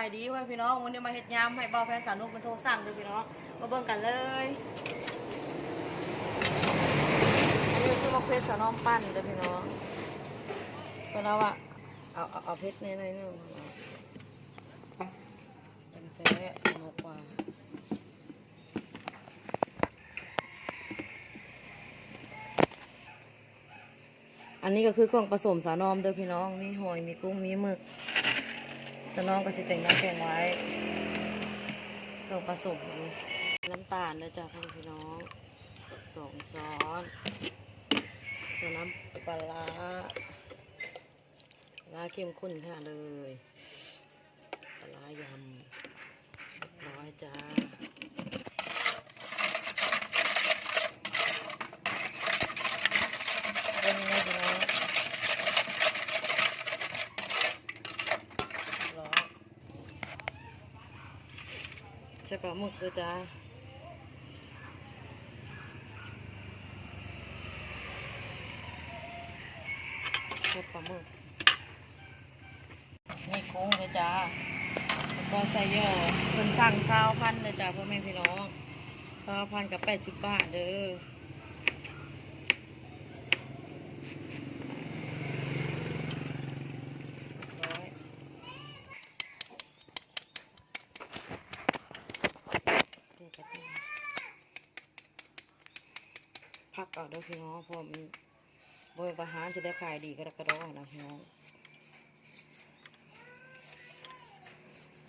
ายดีเว้พี่น้องวันนี้มาเฮ็ดยำให้บาแฟนสาวนุกเป็นโทรสั่งเด้อพี่น้องมาเบิ่งกันเลยอันนี้คือมาเพชรสาวน้องปั้นเด้อพี่น้องเพราะเราอะเอาเอาเอาเพชรในิดหน่อยหนึงเป็นแซ่สนุกกว่าอันนี้ก็คือเครื่องผสมสานอมเด้อพี่น้อง มีหอย มีกุ้ง มีหมึก สน้องก็สิแต่งน้ำแข็งไว้เครื่องผสมน้ำตาลนะจ๊ะพ่อพี่น้องสองช้อนใส่น้ำปลาร้าปลาร้าเข้มข้นค่ะเลยปลาร้ายำร้อยจ้าเป็นไงพี่น้องร้อยใช่ปลาหมึกด้วยจ้าเก็บปลาหมึกนี่กุ้งเลยจ้าแล้วก็ใส่ยอเพิ่นสั่งซาวพันเลยจ้าพ่อแม่พี่น้องซาวพันกับแปดสิบบาทเด้อร้อยเดี๋ยวก็ต้องพักเอาเด้อพี่น้องพราะมันบริปรหารจะได้ขายดีก็ได้กระดอนะพี่น้อง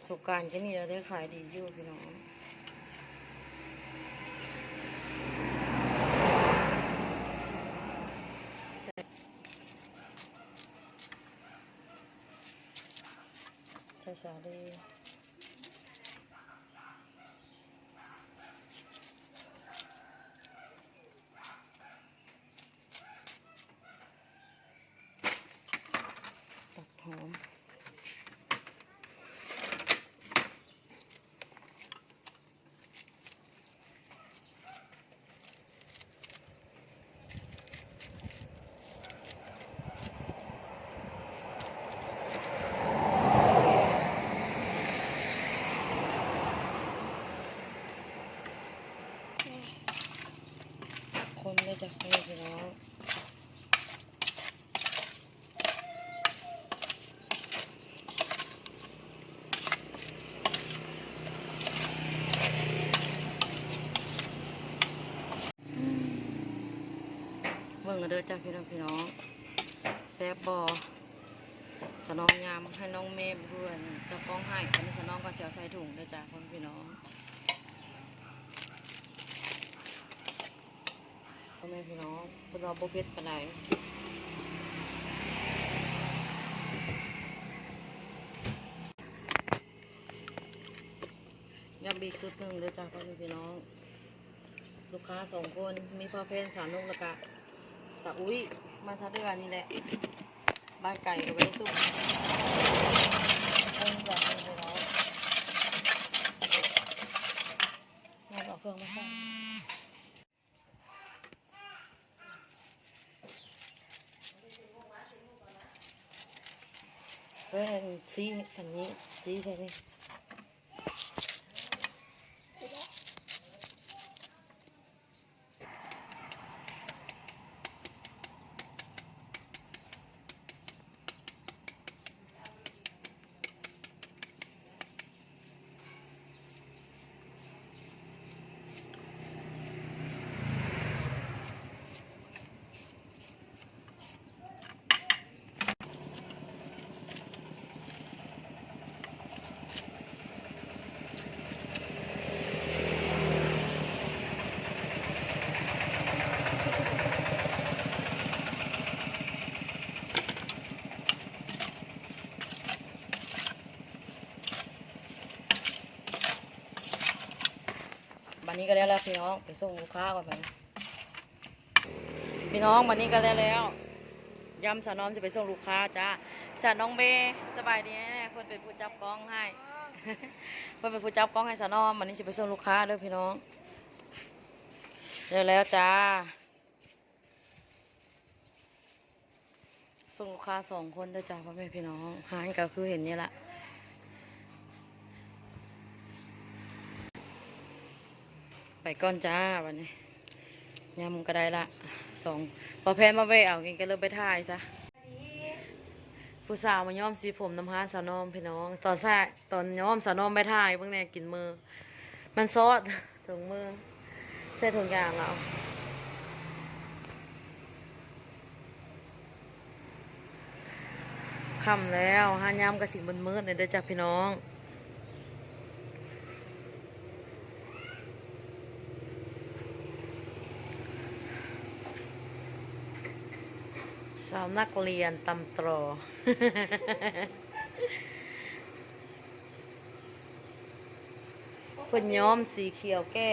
สุการก็นี่เราได้ขายดีอยู่พี่น้องใช่ใช่ดีหอมคนเลยจ้ะนี่พี่น้อง เบิ่ง กันเด้อจ้าพี่น้องพี่น้องแซบบอสนองยามให้น้องเมฆเพื่อนเจะฟ้องให้อันนี้สนองก็เสียใส่ถุงเด้อจ้าพ่พี่น้องพ่อแม่พี่น้องคุณเราบุเพชรปานยำบีกสุดหนึ่งเด้อจ้าพ่อแม่พี่น้อง ลูกค้าสองคนมีพ่อเพนสาวนุกล้วก็ สอุ้ยมาทัดด้วยกันนี่แหละบ้านไก่ก็ไม่ได้สุกเพิ่งจะเพิ่งไปแล้วงานออกเครื่องมาให้เฮ้ยซีอันนี้ซีใช่ไหม วันนี้ก็แล้วแล้วพี่น้องไปส่งลูกค้าก่อนไปพี่น้องวันนี้ก็แล้วแล้วยำสาวน้อมจะไปส่งลูกค้าจ้าสาวน้องเบสบายดีแน่คนเป็นผู้จับกล้องให้เพื่อนเป็นผู้จับกล้องให้สาวน้อมวันนี้จะไปส่งลูกค้าเด้วยพี่น้องแล้วแล้วจ้าส่งลูกค้าสองคนเด้อจ้าพ่อแม่พี่น้องหานก็คือเห็นนี่แหละ ไปก้อนจ้าวันนี้ยำก็ได้ละสองพอแพนมาไปเอากินก็เลยไปถ่ายซะผู้สาวมาย้อมสีผมน้ำฮานสาวนอมพี่น้อง ตอนแรกตอนย้อมสาวนอมไปถ่ายเพิ่งเนี่ยกินมือ มันซอดถึงมือเส้ถุงยางเราค่ำแล้วหายามกระสิบนมืดๆเลยเด้อจ้ะพี่น้อง สาวนักเรียนตำตรอเพิ่นย้อมสีเขียวแก่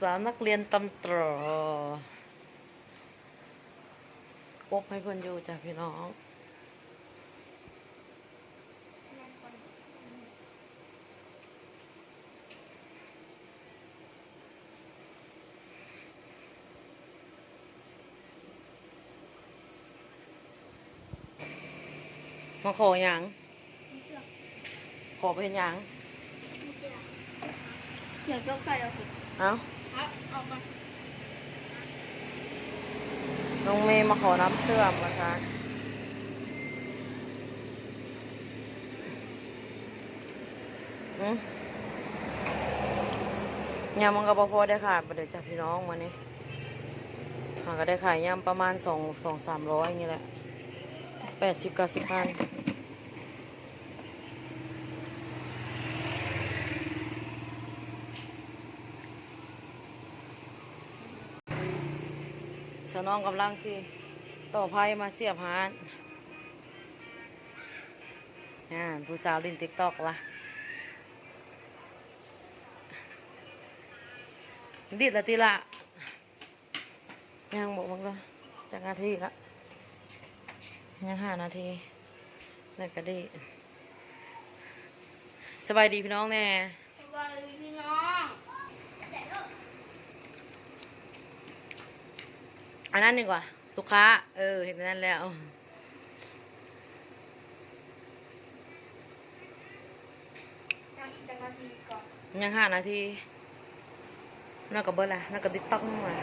สาวนักเรียนตำตรอ อบให้เพิ่นอยู่จ้ะพี่น้องมาขอหยังขอไปเห็นหยังเดี๋ยวก็ไก่เอาสิเอาครับเอามา น้องเมย์มาขอน้ำเสื่อมาซะอืมยำมันก็พอได้ค่ะประเดี๋ยวจ้ะพี่น้องมานนี้หาก็ได้ขายยำประมาณสองสองสามร้อยอย่างนี้แหละแปดสิบเก้าสิบพัน น้องกำลังสิต่อไพ่มาเสียบหานอ่าผู้สาวลินติ๊กตอกละดิดละทีละยังบอกมันก็จากนาทีละยังห้านาทีนั่นก็ดีสบายดีพี่น้องแน่สวัสดีพี่น้องเดี๋ยวเลิก อันนั้นดีกว่าลูกค้าเออ เห็นนั่นแล้วยังห้านาทีน่ากับเบอร์ละน่ากับติ๊กต็อกมา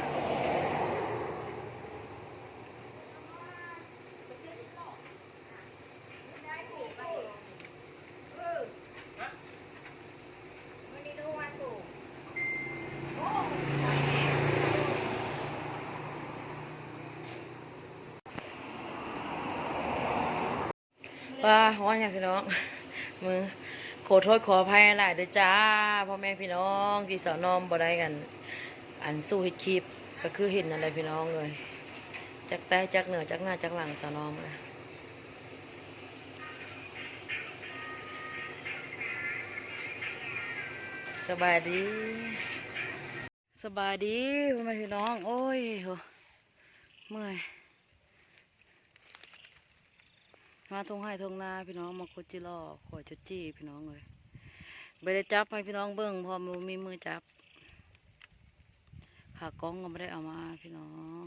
ไม่ได้ดูวันกู ว่าว่าอย่างพี่น้อง มือขอโทษขออภัยหลายเด้อจ้าพ่อแม่พี่น้องที่สอนอมบ่ได้กัน อันสู้เฮ็ดคลิปก็คือเห็นอะไรพี่น้องเลยจักใต้จักเหนือจักหน้าจักหลังสอนอมเลยสบายดี สบายดีพ่อแม่พี่น้อง โอ้ยเมื่อย มาทงให้ทงนาพี่น้องมาคุดจิรอขอจุดจี้พี่น้องเลยไม่ได้จับให้พี่น้องเบิ้งพอมนมีมือจับขากล้องก็ไม่ได้เอามาพี่น้อง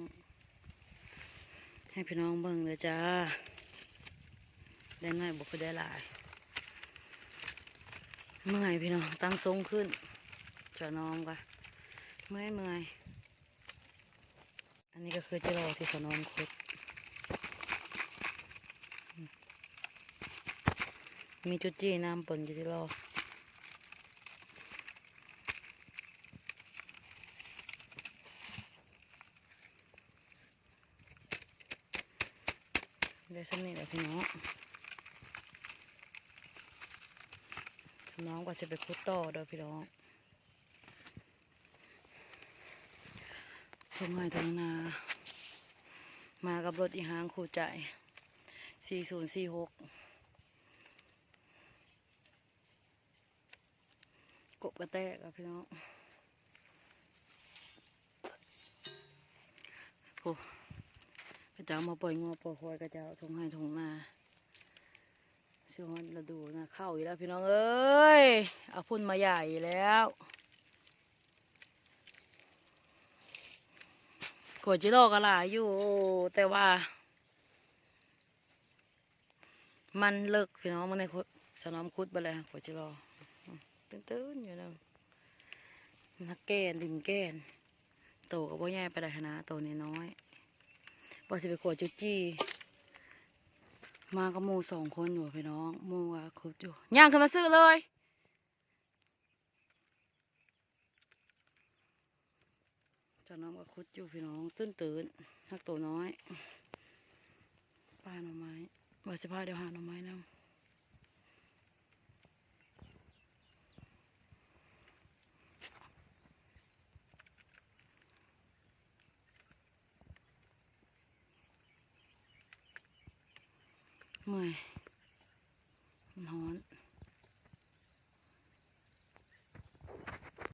ให้พี่น้องเบิ้งเลยจ้าได้น้อยบุกได้หลายเมื่อยพี่น้องตั้งทรงขึ้นจอน้องกะเมื่อยเมื่อยอันนี้ก็คือจิรอที่สนองคุด มีจุดจีน้ำปนอยู่ที่รอได้สนิทแล้วพี่น้องน้องกว่าจะไปคุดต่อเด้อพี่น้องทุ่งไร่ทุ่งนา มากับรถอีหางคู่ใจ 4046 กบกระแตกอะพี่น้องโอ้กระเจ้ามาปล่อยงอปล่อยควายกระเจ้าทงให้ทงนาสิช่วงฤดูนะเข้าอีกแล้วพี่น้องเอ้ยเอาพุ่นมาใหญ่แล้วกวดจิโร่ก็หลายอยู่ แต่ว่า มันเลิกพี่น้องมันในสนอมคุดไปเลยกวดจิโร่ ตื้นๆอยู่นะนักแกนดินแกนโตกับว่าใหญ่ไปได้ขนาดโตนี่น้อยว่าสิไปกวดจุจี้ มากับหมูสองคนอยู่พี่น้องหมูอะคุดอยู่ย่างขึ้นมาซื้อเลยจ้าน้องก็คุดอยู่พี่น้องตื้นตื่นนักตัวน้อยปลาหน่อไม้ว่าจะพาเดี๋ยวหาหน่อไม้นำ Мы.